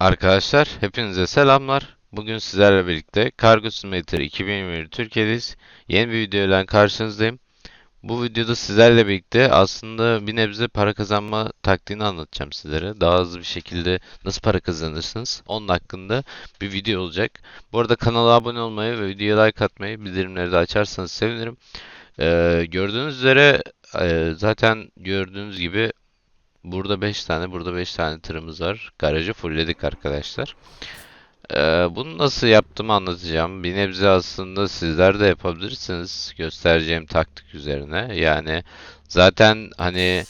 Arkadaşlar hepinize selamlar. Bugün sizlerle birlikte Cargo Simulator 2021 Türkiye'deyiz. Yeni bir video ile karşınızdayım. Bu videoda sizlerle birlikte aslında bir nebze para kazanma taktiğini anlatacağım sizlere. Daha hızlı bir şekilde nasıl para kazanırsınız onun hakkında bir video olacak. Bu arada kanala abone olmayı ve videoya like atmayı, bildirimleri de açarsanız sevinirim. Ee, gördüğünüz üzere e, zaten gördüğünüz gibi Burada 5 tane, burada 5 tane tırımız var. Garajı fullledik arkadaşlar. Ee, bunu nasıl yaptığımı anlatacağım. Bir nebze aslında sizler de yapabilirsiniz. Göstereceğim taktik üzerine. Yani zaten hani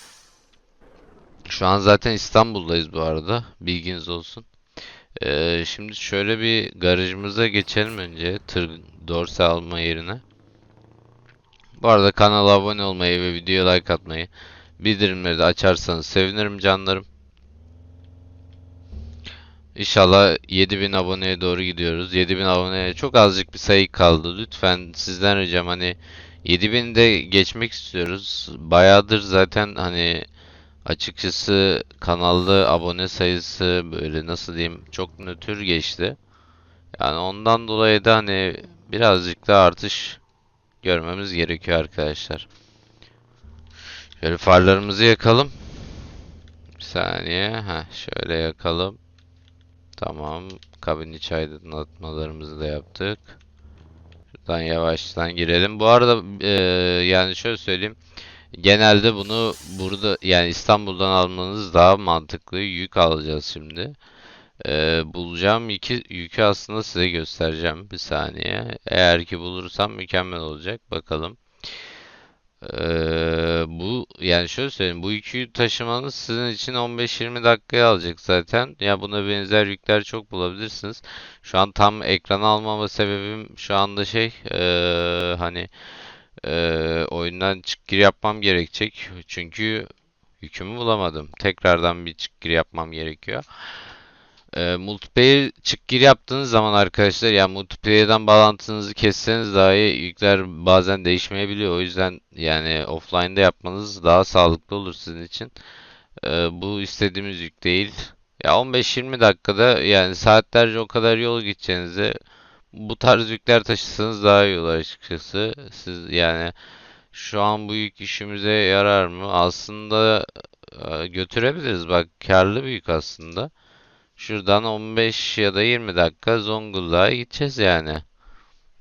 şu an zaten İstanbul'dayız bu arada. Bilginiz olsun. Ee, şimdi şöyle bir garajımıza geçelim önce. Tır dorse alma yerine. Bu arada kanala abone olmayı ve videoya like atmayı Bildirimleri de açarsanız sevinirim canlarım. İnşallah 7000 aboneye doğru gidiyoruz. 7000 aboneye çok azıcık bir sayı kaldı. Lütfen sizden ricam hani 7000 de geçmek istiyoruz. Bayağıdır zaten hani açıkçası kanalda abone sayısı böyle nasıl diyeyim çok nötr geçti. Yani ondan dolayı da hani birazcık da artış görmemiz gerekiyor arkadaşlar. Şöyle farlarımızı yakalım. Bir saniye. Heh, şöyle yakalım. Tamam. Kabin iç aydınlatmalarımızı da yaptık. Şuradan yavaştan girelim. Bu arada e, yani şöyle söyleyeyim. Genelde bunu burada yani İstanbul'dan almanız daha mantıklı. Yük alacağız şimdi. E, bulacağım iki yükü aslında size göstereceğim. Bir saniye. Eğer ki bulursam mükemmel olacak. Bakalım. Ee, bu yani şöyle söyleyeyim bu yükü taşımanız sizin için 15-20 dakikaya alacak zaten. Ya buna benzer yükler çok bulabilirsiniz. Şu an tam ekran almama sebebim şu anda şey ee, hani ee, oyundan çık gir yapmam gerekecek. Çünkü yükümü bulamadım. Tekrardan bir çık gir yapmam gerekiyor. E, multiplayer çık gir yaptığınız zaman arkadaşlar yani multiplayer'dan bağlantınızı kesseniz dahi yükler bazen değişmeyebiliyor. O yüzden yani offline'da yapmanız daha sağlıklı olur sizin için. E, bu istediğimiz yük değil. Ya 15-20 dakikada yani saatlerce o kadar yol gideceğinize bu tarz yükler taşısanız daha iyi olur açıkçası. Siz yani şu an bu yük işimize yarar mı? Aslında e, götürebiliriz. Bak karlı bir yük aslında. Şuradan 15 ya da 20 dakika Zonguldak'a gideceğiz yani.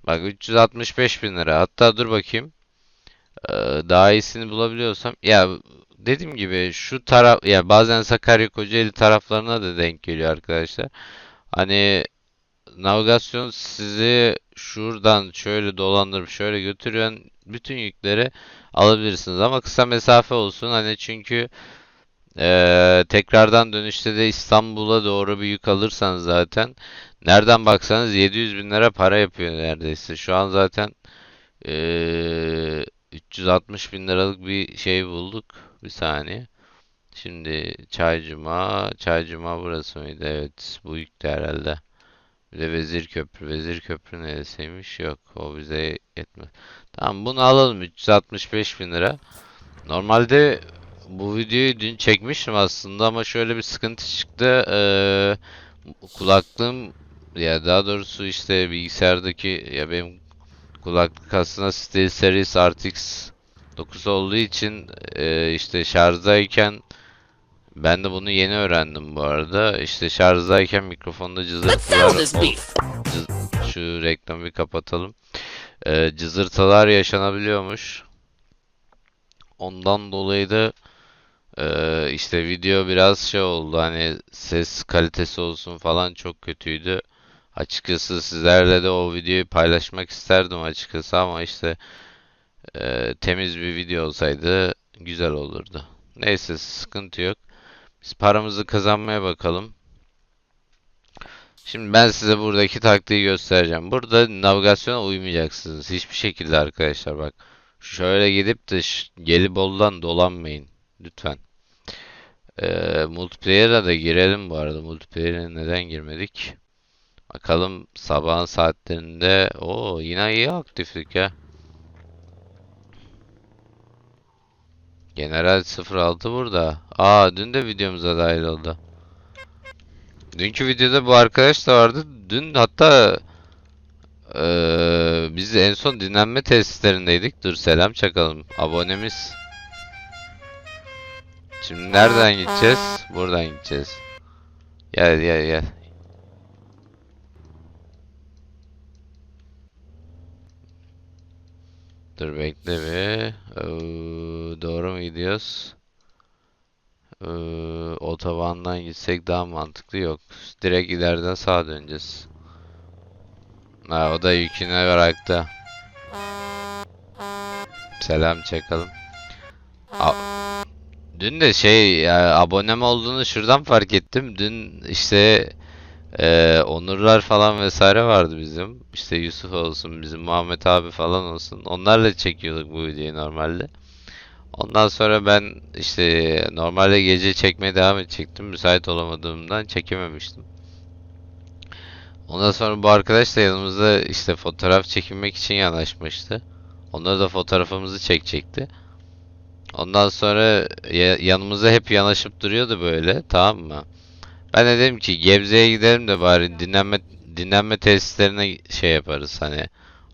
Bak 365 bin lira. Hatta dur bakayım. Ee, daha iyisini bulabiliyorsam. Ya dediğim gibi şu taraf ya bazen Sakarya Kocaeli taraflarına da denk geliyor arkadaşlar. Hani navigasyon sizi şuradan şöyle dolandırıp şöyle götüren bütün yükleri alabilirsiniz. Ama kısa mesafe olsun. Hani çünkü ee, tekrardan dönüşte de İstanbul'a doğru bir yük alırsanız zaten nereden baksanız 700 bin lira para yapıyor neredeyse. Şu an zaten ee, 360 bin liralık bir şey bulduk. Bir saniye. Şimdi Çaycuma, Çaycuma burası mıydı? Evet, bu yükte herhalde. Bir de Vezir Köprü. Vezir Köprü neresiymiş? Yok, o bize yetmez. Tamam, bunu alalım 365 bin lira. Normalde bu videoyu dün çekmiştim aslında ama şöyle bir sıkıntı çıktı. Ee, kulaklığım ya daha doğrusu işte bilgisayardaki ya benim kulaklık aslında SteelSeries RTX 9 olduğu için e, işte şarjdayken ben de bunu yeni öğrendim bu arada. İşte şarjdayken mikrofonda cızırtılar cız- şu reklamı bir kapatalım. Ee, cızırtılar yaşanabiliyormuş. Ondan dolayı da ee, işte video biraz şey oldu hani ses kalitesi olsun falan çok kötüydü. Açıkçası sizlerle de o videoyu paylaşmak isterdim açıkçası ama işte e, temiz bir video olsaydı güzel olurdu. Neyse sıkıntı yok. Biz paramızı kazanmaya bakalım. Şimdi ben size buradaki taktiği göstereceğim. Burada navigasyona uymayacaksınız. Hiçbir şekilde arkadaşlar bak. Şöyle gidip de Gelibolu'dan dolanmayın. Lütfen. Ee, multiplayer'a da girelim bu arada. Multiplayer'e neden girmedik? Bakalım sabahın saatlerinde. o yine iyi aktiflik ya. General 06 burada. Aa dün de videomuza dahil oldu. Dünkü videoda bu arkadaş da vardı. Dün hatta eee, biz en son dinlenme tesislerindeydik. Dur selam çakalım. Abonemiz. Şimdi nereden gideceğiz? Buradan gideceğiz. Gel gel gel. Dur bekle bir. Ee, doğru mu gidiyoruz? Ee, otobandan gitsek daha mantıklı yok. Direkt ileriden sağa döneceğiz. Ha, o da yükünü bıraktı. Selam çakalım. Dün de şey ya, abonem olduğunu şuradan fark ettim. Dün işte ee, Onurlar falan vesaire vardı bizim. İşte Yusuf olsun, bizim Muhammed abi falan olsun. Onlarla çekiyorduk bu videoyu normalde. Ondan sonra ben işte normalde gece çekmeye devam edecektim. Müsait olamadığımdan çekememiştim. Ondan sonra bu arkadaş da yanımızda işte fotoğraf çekinmek için yanaşmıştı. Onları da fotoğrafımızı çekecekti. Ondan sonra ya- yanımıza hep yanaşıp duruyordu böyle, tamam mı? Ben de dedim ki Gebze'ye gidelim de bari dinlenme dinlenme tesislerine şey yaparız hani.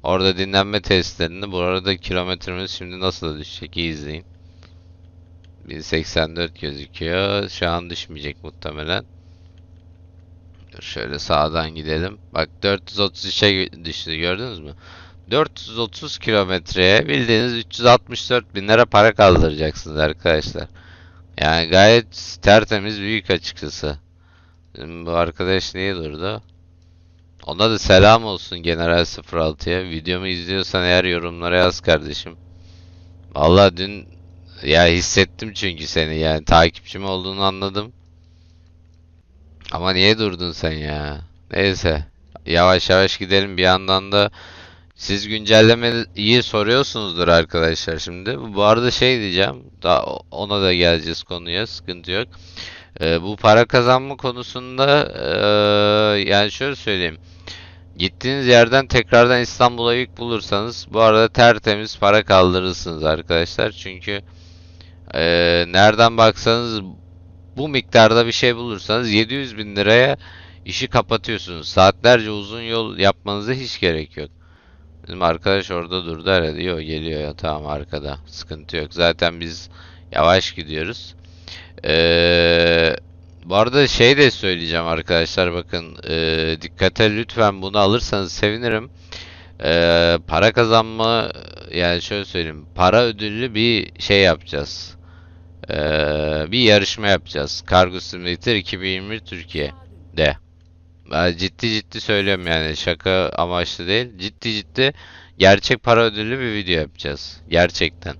Orada dinlenme tesislerinde bu arada kilometremiz şimdi nasıl düşecek iyi izleyin. 1084 gözüküyor. Şu an düşmeyecek muhtemelen. Şöyle sağdan gidelim. Bak 433'e düştü gördünüz mü? 430 kilometreye bildiğiniz 364 bin lira para kaldıracaksınız arkadaşlar. Yani gayet tertemiz büyük açıkçası. Bizim bu arkadaş niye durdu? Ona da selam olsun General 06'ya. Videomu izliyorsan eğer yorumlara yaz kardeşim. Vallahi dün ya hissettim çünkü seni yani takipçim olduğunu anladım. Ama niye durdun sen ya? Neyse. Yavaş yavaş gidelim bir yandan da siz güncellemeyi soruyorsunuzdur arkadaşlar şimdi. Bu arada şey diyeceğim. Daha ona da geleceğiz konuya. Sıkıntı yok. Ee, bu para kazanma konusunda eee, yani şöyle söyleyeyim. Gittiğiniz yerden tekrardan İstanbul'a yük bulursanız bu arada tertemiz para kaldırırsınız arkadaşlar. Çünkü eee, nereden baksanız bu miktarda bir şey bulursanız 700 bin liraya işi kapatıyorsunuz. Saatlerce uzun yol yapmanıza hiç gerek yok. Bizim arkadaş orada durdu herhalde. Yok geliyor ya tamam arkada. Sıkıntı yok. Zaten biz yavaş gidiyoruz. Ee, bu arada şey de söyleyeceğim arkadaşlar bakın ee, dikkate lütfen bunu alırsanız sevinirim. Ee, para kazanma yani şöyle söyleyeyim para ödüllü bir şey yapacağız. Ee, bir yarışma yapacağız. Cargo Simulator 2021 Türkiye'de. Ben ciddi ciddi söylüyorum yani şaka amaçlı değil. Ciddi ciddi gerçek para ödüllü bir video yapacağız. Gerçekten.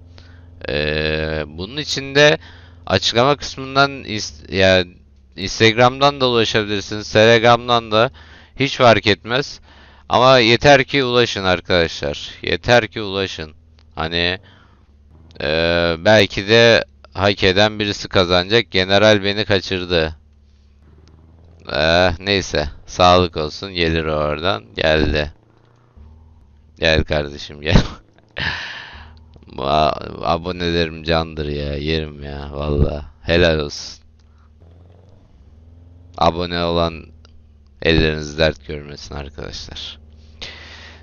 Ee, bunun için de açıklama kısmından is- ya Instagram'dan da ulaşabilirsiniz. Telegram'dan da hiç fark etmez. Ama yeter ki ulaşın arkadaşlar. Yeter ki ulaşın. Hani ee, belki de hak eden birisi kazanacak. General beni kaçırdı. Eh, neyse. Sağlık olsun. Gelir oradan. Geldi. Gel kardeşim gel. Abonelerim candır ya. Yerim ya. Valla. Helal olsun. Abone olan elleriniz dert görmesin arkadaşlar.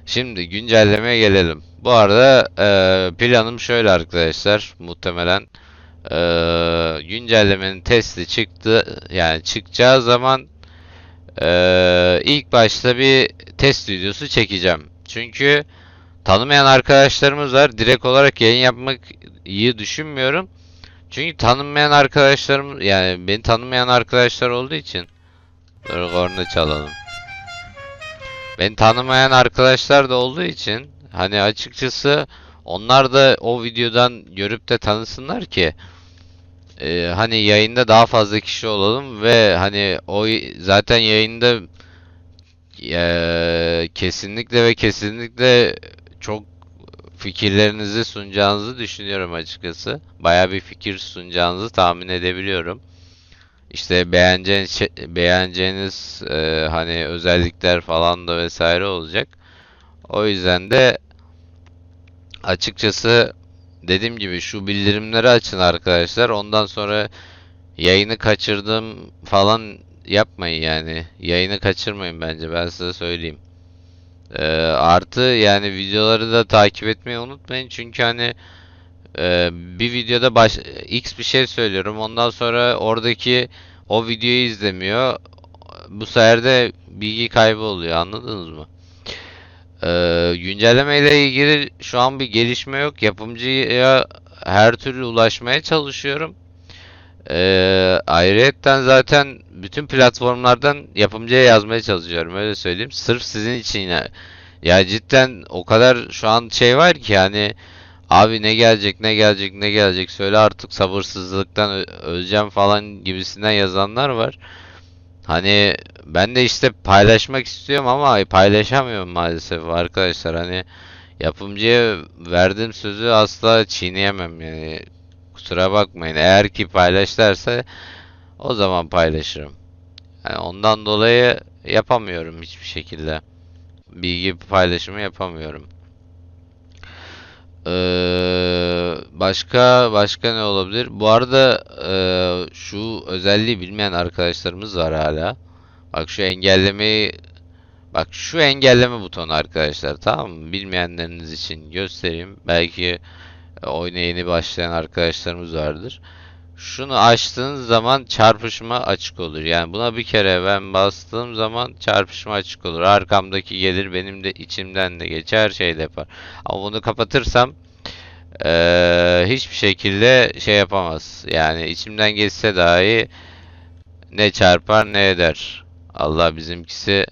Şimdi güncellemeye gelelim. Bu arada eee, planım şöyle arkadaşlar. Muhtemelen eee, güncellemenin testi çıktı. Yani çıkacağı zaman eee, ilk başta bir test videosu çekeceğim. Çünkü tanımayan arkadaşlarımız var. Direkt olarak yayın yapmak iyi düşünmüyorum. Çünkü tanınmayan arkadaşlarım yani beni tanımayan arkadaşlar olduğu için Dur korna çalalım. Beni tanımayan arkadaşlar da olduğu için hani açıkçası onlar da o videodan görüp de tanısınlar ki e, hani yayında daha fazla kişi olalım ve hani o zaten yayında e, kesinlikle ve kesinlikle çok fikirlerinizi sunacağınızı düşünüyorum açıkçası. Baya bir fikir sunacağınızı tahmin edebiliyorum. İşte beğeneceğiniz şey- beğeneceğiniz e, hani özellikler falan da vesaire olacak. O yüzden de açıkçası dediğim gibi şu bildirimleri açın arkadaşlar. Ondan sonra yayını kaçırdım falan yapmayın yani. Yayını kaçırmayın bence ben size söyleyeyim. Ee, artı yani videoları da takip etmeyi unutmayın çünkü hani e, bir videoda baş X bir şey söylüyorum ondan sonra oradaki o videoyu izlemiyor. Bu sefer de bilgi kaybı oluyor anladınız mı? Ee, güncelleme ile ilgili şu an bir gelişme yok. Yapımcıya her türlü ulaşmaya çalışıyorum. Ee, ayrıyetten zaten bütün platformlardan yapımcıya yazmaya çalışıyorum öyle söyleyeyim. Sırf sizin için ya. Ya cidden o kadar şu an şey var ki hani abi ne gelecek ne gelecek ne gelecek söyle artık sabırsızlıktan öleceğim falan gibisinden yazanlar var. Hani ben de işte paylaşmak istiyorum ama paylaşamıyorum maalesef arkadaşlar. Hani yapımcıya verdiğim sözü asla çiğneyemem yani. Kusura bakmayın. Eğer ki paylaş derse o zaman paylaşırım. Yani ondan dolayı yapamıyorum hiçbir şekilde. Bilgi paylaşımı yapamıyorum. Ee, başka başka ne olabilir? Bu arada e, şu özelliği bilmeyen arkadaşlarımız var hala. Bak şu engellemeyi bak şu engelleme butonu arkadaşlar tamam mı? Bilmeyenleriniz için göstereyim. Belki oyuna yeni başlayan arkadaşlarımız vardır. Şunu açtığınız zaman çarpışma açık olur. Yani buna bir kere ben bastığım zaman çarpışma açık olur. Arkamdaki gelir benim de içimden de geçer şey de yapar. Ama bunu kapatırsam eee, hiçbir şekilde şey yapamaz. Yani içimden geçse dahi ne çarpar ne eder. Allah bizimkisi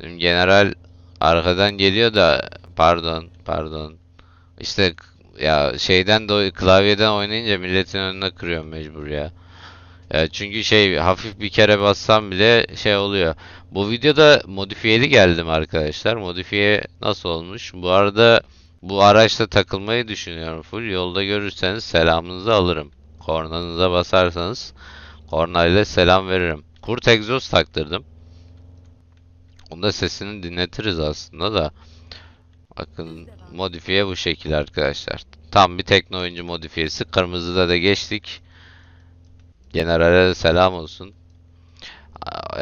bizim general arkadan geliyor da pardon pardon. İşte ya şeyden de klavyeden oynayınca milletin önüne kırıyorum mecbur ya. Ya çünkü şey hafif bir kere bassam bile şey oluyor. Bu videoda modifiyeli geldim arkadaşlar. Modifiye nasıl olmuş? Bu arada bu araçla takılmayı düşünüyorum full. Yolda görürseniz selamınızı alırım. Kornanıza basarsanız kornayla selam veririm. Kurt egzoz taktırdım. Onda sesini dinletiriz aslında da. Bakın modifiye bu şekil arkadaşlar. Tam bir tekno oyuncu modifiyesi. Kırmızıda da geçtik. Generale selam olsun.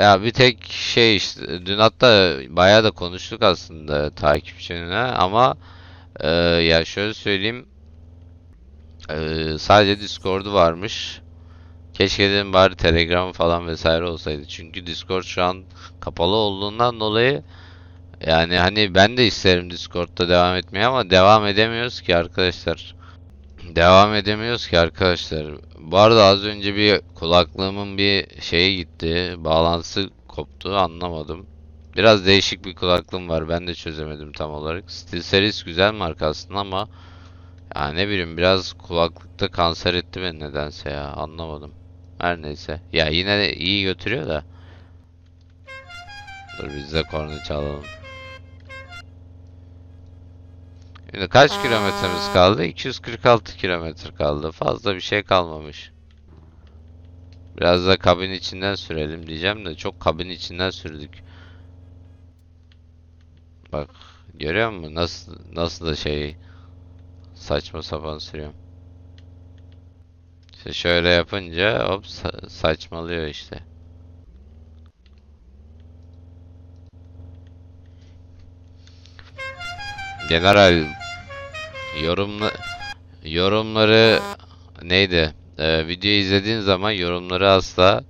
Ya bir tek şey işte dün hatta bayağı da konuştuk aslında takipçine ama e, ya şöyle söyleyeyim e, sadece Discord'u varmış. Keşke dedim bari Telegram falan vesaire olsaydı. Çünkü Discord şu an kapalı olduğundan dolayı yani hani ben de isterim Discord'da devam etmeyi ama devam edemiyoruz ki arkadaşlar. Devam edemiyoruz ki arkadaşlar. Bu arada az önce bir kulaklığımın bir şeyi gitti. Bağlantısı koptu anlamadım. Biraz değişik bir kulaklığım var. Ben de çözemedim tam olarak. SteelSeries güzel marka aslında ama ya ne bileyim biraz kulaklıkta kanser etti beni nedense ya anlamadım. Her neyse. Ya yine de iyi götürüyor da. Dur biz de korna çalalım. Şimdi kaç kilometremiz kaldı? 246 kilometre kaldı. Fazla bir şey kalmamış. Biraz da kabin içinden sürelim diyeceğim de çok kabin içinden sürdük. Bak görüyor musun? Nasıl nasıl da şey saçma sapan sürüyorum. İşte şöyle yapınca hop sa- saçmalıyor işte. General yorumla yorumları neydi? Ee, videoyu izlediğin zaman yorumları asla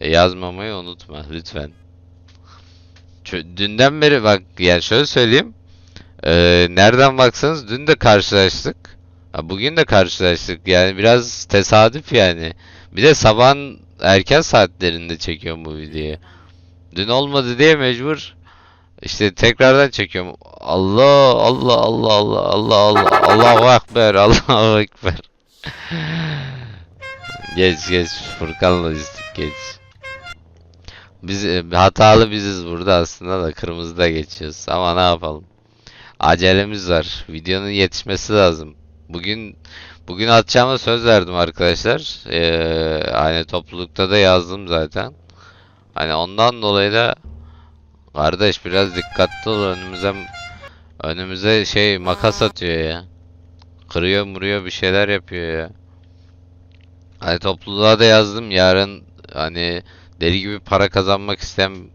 yazmamayı unutma lütfen. Çö- dünden beri bak yani şöyle söyleyeyim. Ee, nereden baksanız dün de karşılaştık. Bugün de karşılaştık. Yani biraz tesadüf yani. Bir de sabahın erken saatlerinde çekiyorum bu videoyu. Dün olmadı diye mecbur işte tekrardan çekiyorum. Allah Allah Allah Allah Allah Allah Allahu Ekber Allahu Ekber. Geç geç Furkan Lojistik geç. Biz e, hatalı biziz burada aslında da kırmızıda geçiyoruz ama ne yapalım. Acelemiz var. Videonun yetişmesi lazım. Bugün bugün atacağıma söz verdim arkadaşlar. Ee, hani toplulukta da yazdım zaten. Hani ondan dolayı da Kardeş biraz dikkatli ol önümüze önümüze şey makas atıyor ya. Kırıyor muruyor bir şeyler yapıyor ya. Hani topluluğa da yazdım yarın hani deli gibi para kazanmak isteyen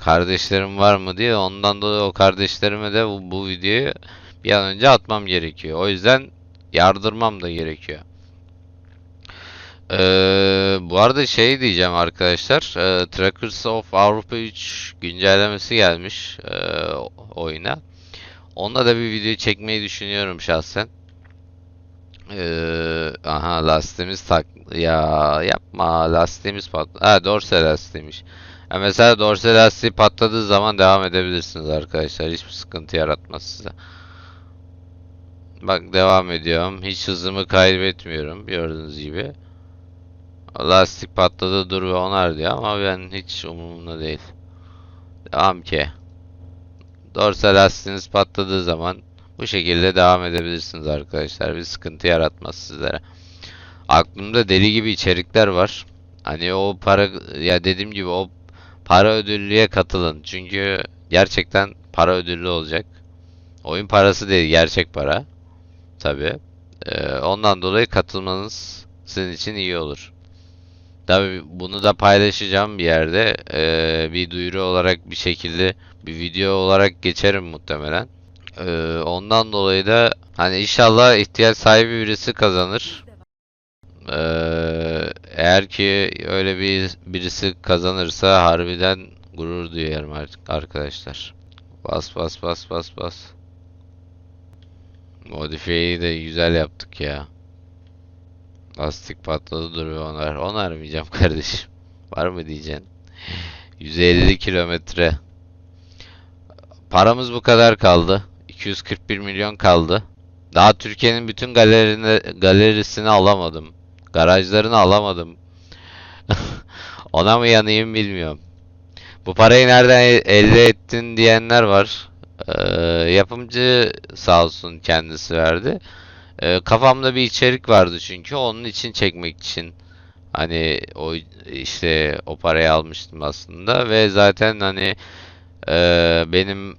kardeşlerim var mı diye ondan dolayı o kardeşlerime de bu, bu videoyu bir an önce atmam gerekiyor. O yüzden yardırmam da gerekiyor. Ee, bu arada şey diyeceğim arkadaşlar. E, Trackers of Avrupa 3 güncellemesi gelmiş e, oyuna. Onunla da bir video çekmeyi düşünüyorum şahsen. Ee, aha lastiğimiz tak ya yapma lastiğimiz pat ha dorse lastiğiymiş. Ha, mesela dorse lastiği patladığı zaman devam edebilirsiniz arkadaşlar. Hiçbir sıkıntı yaratmaz size. Bak devam ediyorum. Hiç hızımı kaybetmiyorum gördüğünüz gibi. Lastik patladı dur ve onar diyor ama ben hiç umurumda değil. Devam ki. Dorsa lastiğiniz patladığı zaman bu şekilde devam edebilirsiniz arkadaşlar. Bir sıkıntı yaratmaz sizlere. Aklımda deli gibi içerikler var. Hani o para ya dediğim gibi o para ödüllüye katılın. Çünkü gerçekten para ödüllü olacak. Oyun parası değil, gerçek para. Tabii. Ee, ondan dolayı katılmanız sizin için iyi olur. Tabii bunu da paylaşacağım bir yerde. Ee, bir duyuru olarak bir şekilde bir video olarak geçerim muhtemelen. Ee, ondan dolayı da hani inşallah ihtiyaç sahibi birisi kazanır. Ee, eğer ki öyle bir birisi kazanırsa harbiden gurur duyarım artık arkadaşlar. Bas bas bas bas bas. Modifiyeyi de güzel yaptık ya. Lastik patladı duruyor onar. Onarmayacağım kardeşim. Var mı diyeceksin? 150 kilometre. Paramız bu kadar kaldı. 241 milyon kaldı. Daha Türkiye'nin bütün galerini, galerisini alamadım. Garajlarını alamadım. Ona mı yanayım bilmiyorum. Bu parayı nereden el- elde ettin diyenler var. Ee, yapımcı sağ olsun kendisi verdi. Ee, kafamda bir içerik vardı çünkü onun için çekmek için hani o işte o parayı almıştım aslında ve zaten hani e, benim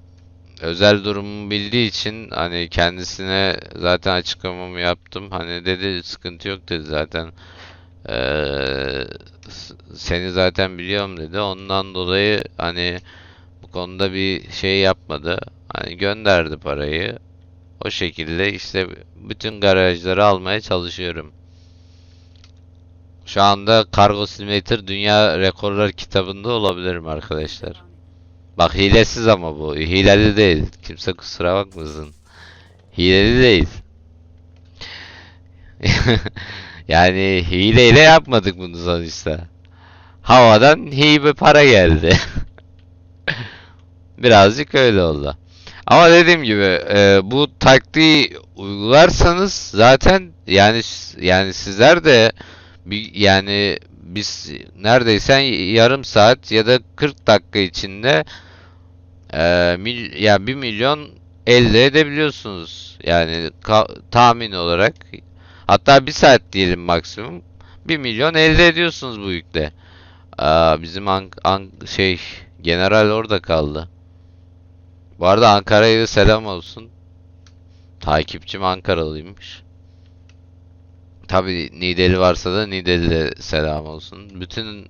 özel durumumu bildiği için hani kendisine zaten açıklamamı yaptım. Hani dedi sıkıntı yok dedi zaten. Eee, s- seni zaten biliyorum dedi. Ondan dolayı hani bu konuda bir şey yapmadı. Hani gönderdi parayı. O şekilde işte bütün garajları almaya çalışıyorum. Şu anda Cargo Simulator Dünya Rekorlar kitabında olabilirim arkadaşlar. Bak hilesiz ama bu. Hileli değil. Kimse kusura bakmasın. Hileli değil. Yani hileyle yapmadık bunu sonuçta. Havadan hibe para geldi. Birazcık öyle oldu. Ama dediğim gibi e, bu taktiği uygularsanız zaten yani yani sizler de bir yani biz neredeyse yarım saat ya da 40 dakika içinde e, mil, ya 1 milyon elde edebiliyorsunuz. Yani tahmin olarak hatta bir saat diyelim maksimum 1 milyon elde ediyorsunuz bu yükle. Aa, bizim An- An- şey general orada kaldı. Bu arada Ankara'ya selam olsun. Takipçim Ankaralıymış. Tabii Nideli varsa da Nideli'de selam olsun. Bütün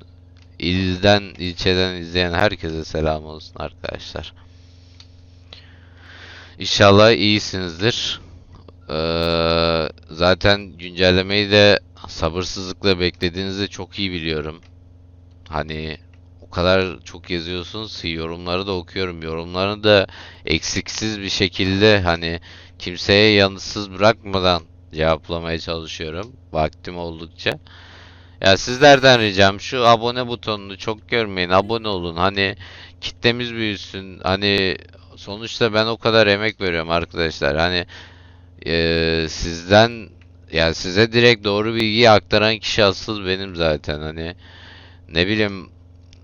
ilden, ilçeden izleyen herkese selam olsun arkadaşlar. İnşallah iyisinizdir. Ee, zaten güncellemeyi de sabırsızlıkla beklediğinizi çok iyi biliyorum. Hani kadar çok yazıyorsunuz ki yorumları da okuyorum. Yorumlarını da eksiksiz bir şekilde hani kimseye yanıtsız bırakmadan cevaplamaya çalışıyorum. Vaktim oldukça. Ya sizlerden ricam şu abone butonunu çok görmeyin. Abone olun. Hani kitlemiz büyüsün. Hani sonuçta ben o kadar emek veriyorum arkadaşlar. Hani eee, sizden ya size direkt doğru bilgiyi aktaran kişi asıl benim zaten. Hani ne bileyim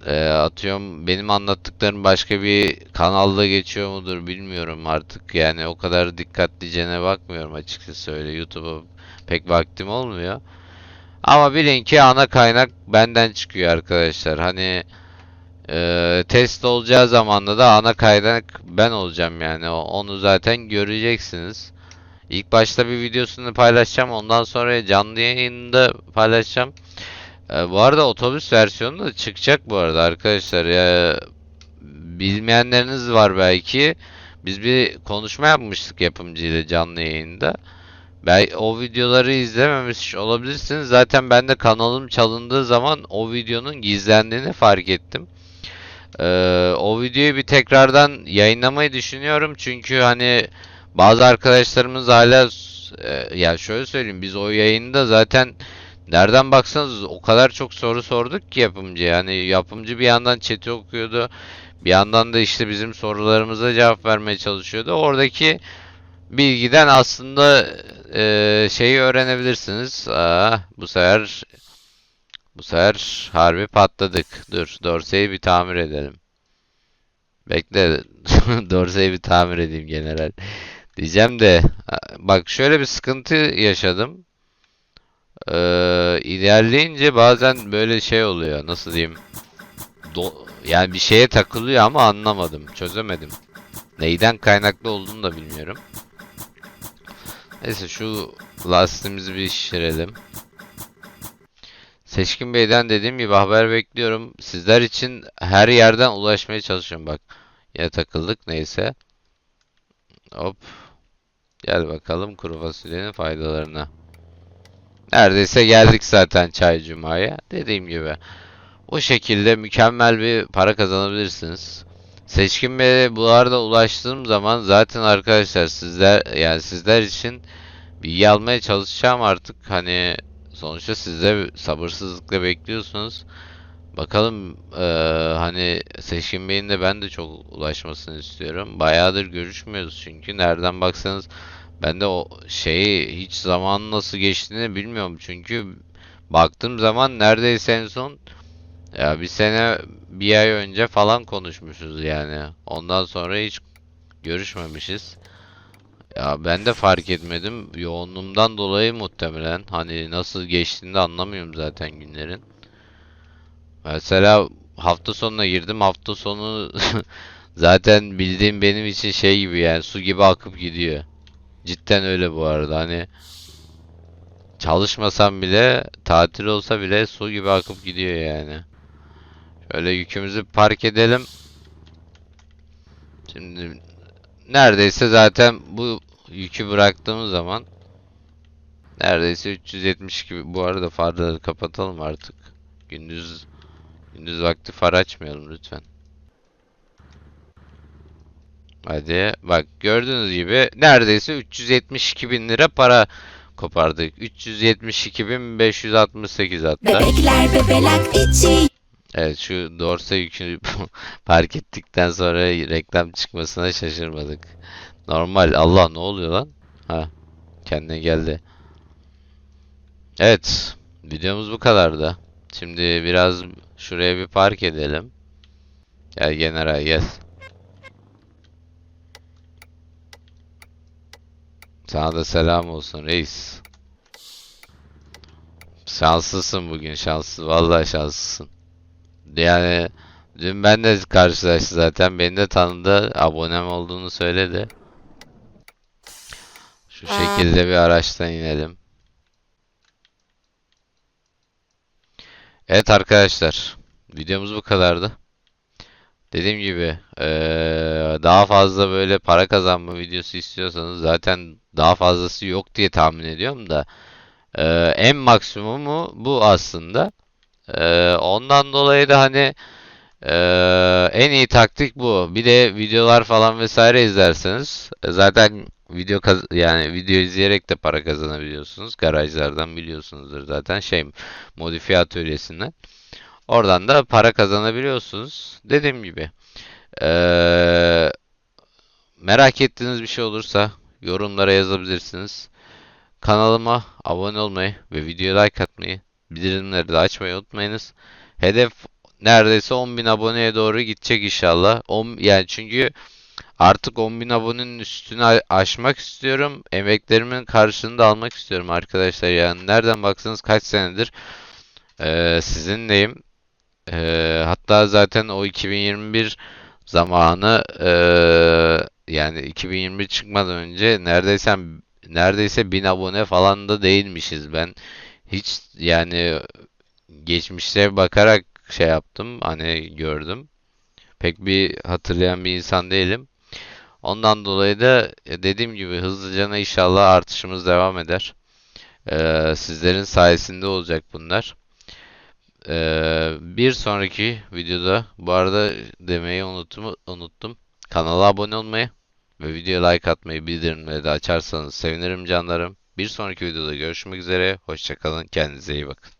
eee, atıyorum benim anlattıklarım başka bir kanalda geçiyor mudur bilmiyorum artık. Yani o kadar dikkatlicene bakmıyorum açıkçası öyle. YouTube'a pek vaktim olmuyor. Ama bilin ki ana kaynak benden çıkıyor arkadaşlar. Hani eee, test olacağı zamanda da ana kaynak ben olacağım yani. Onu zaten göreceksiniz. İlk başta bir videosunu paylaşacağım. Ondan sonra canlı yayında paylaşacağım. E, bu arada otobüs versiyonu da çıkacak bu arada arkadaşlar. Ya, bilmeyenleriniz var belki. Biz bir konuşma yapmıştık yapımcıyla canlı yayında. Ben o videoları izlememiş olabilirsiniz. Zaten ben de kanalım çalındığı zaman o videonun gizlendiğini fark ettim. Ee, o videoyu bir tekrardan yayınlamayı düşünüyorum. Çünkü hani bazı arkadaşlarımız hala e, ya şöyle söyleyeyim biz o yayında zaten nereden baksanız o kadar çok soru sorduk ki yapımcı. Yani yapımcı bir yandan chat'i okuyordu. Bir yandan da işte bizim sorularımıza cevap vermeye çalışıyordu. Oradaki bilgiden aslında e, şeyi öğrenebilirsiniz. Aa, bu sefer bu sefer harbi patladık. Dur, Dorsey'i bir tamir edelim. Bekle, Dorsey'i bir tamir edeyim general. Diyeceğim de, bak şöyle bir sıkıntı yaşadım. Ee, ilerleyince bazen böyle şey oluyor. Nasıl diyeyim? Do- yani bir şeye takılıyor ama anlamadım, çözemedim. Neyden kaynaklı olduğunu da bilmiyorum. Neyse şu lastiğimizi bir şişirelim. Seçkin Bey'den dediğim gibi haber bekliyorum. Sizler için her yerden ulaşmaya çalışıyorum bak. Yine takıldık neyse. Hop. Gel bakalım kuru fasulyenin faydalarına. Neredeyse geldik zaten Çay Cuma'ya. Dediğim gibi. O şekilde mükemmel bir para kazanabilirsiniz. Seçkin Bey'e bu arada ulaştığım zaman zaten arkadaşlar sizler yani sizler için bilgi almaya çalışacağım artık. Hani sonuçta siz de sabırsızlıkla bekliyorsunuz. Bakalım eee, hani Seçkin Bey'in de ben de çok ulaşmasını istiyorum. Bayağıdır görüşmüyoruz çünkü nereden baksanız ben de o şeyi hiç zaman nasıl geçtiğini bilmiyorum. Çünkü baktığım zaman neredeyse en son ya bir sene bir ay önce falan konuşmuşuz yani. Ondan sonra hiç görüşmemişiz. Ya ben de fark etmedim. Yoğunluğumdan dolayı muhtemelen. Hani nasıl geçtiğini de anlamıyorum zaten günlerin. Mesela hafta sonuna girdim. Hafta sonu zaten bildiğim benim için şey gibi yani su gibi akıp gidiyor. Cidden öyle bu arada. Hani çalışmasam bile tatil olsa bile su gibi akıp gidiyor yani. Şöyle yükümüzü park edelim. Şimdi neredeyse zaten bu yükü bıraktığımız zaman neredeyse 372 bu arada farları kapatalım artık. Gündüz gündüz vakti far açmayalım lütfen. Hadi bak gördüğünüz gibi neredeyse 372 bin lira para kopardık. 372 bin 568 hatta. Bebekler bebelak içi Evet şu Dorsa yükünü fark ettikten sonra reklam çıkmasına şaşırmadık. Normal. Allah ne oluyor lan? Ha kendine geldi. Evet videomuz bu kadardı. Şimdi biraz şuraya bir park edelim. Gel general gel. Sana da selam olsun reis. Şanslısın bugün şanslı. Vallahi şanslısın. Yani dün ben de karşılaştı zaten. Beni de tanıdı. Abonem olduğunu söyledi. Şu şekilde bir araçtan inelim. Evet arkadaşlar. Videomuz bu kadardı. Dediğim gibi eee, daha fazla böyle para kazanma videosu istiyorsanız zaten daha fazlası yok diye tahmin ediyorum da eee, en maksimumu bu aslında. Eee, ondan dolayı da hani eee, en iyi taktik bu. Bir de videolar falan vesaire izlerseniz e, zaten video yani video izleyerek de para kazanabiliyorsunuz. Garajlardan biliyorsunuzdur zaten şey modifiye atölyesinden. Oradan da para kazanabiliyorsunuz. Dediğim gibi eee, merak ettiğiniz bir şey olursa yorumlara yazabilirsiniz. Kanalıma abone olmayı ve videoya like atmayı Bildirimleri de açmayı unutmayınız. Hedef neredeyse 10.000 aboneye doğru gidecek inşallah. 10, yani çünkü artık 10.000 abonenin üstünü aşmak istiyorum. Emeklerimin karşılığını da almak istiyorum arkadaşlar. Yani nereden baksanız kaç senedir eee sizinleyim. Eee, hatta zaten o 2021 zamanı eee, yani 2021 çıkmadan önce neredeyse neredeyse 1000 abone falan da değilmişiz ben. Hiç yani geçmişe bakarak şey yaptım. Hani gördüm. Pek bir hatırlayan bir insan değilim. Ondan dolayı da e, dediğim gibi hızlıca inşallah artışımız devam eder. Ee, sizlerin sayesinde olacak bunlar. Ee, bir sonraki videoda bu arada demeyi unuttum, unuttum. Kanala abone olmayı ve videoya like atmayı, bildirimleri de açarsanız sevinirim canlarım. Bir sonraki videoda görüşmek üzere. Hoşça kalın. Kendinize iyi bakın.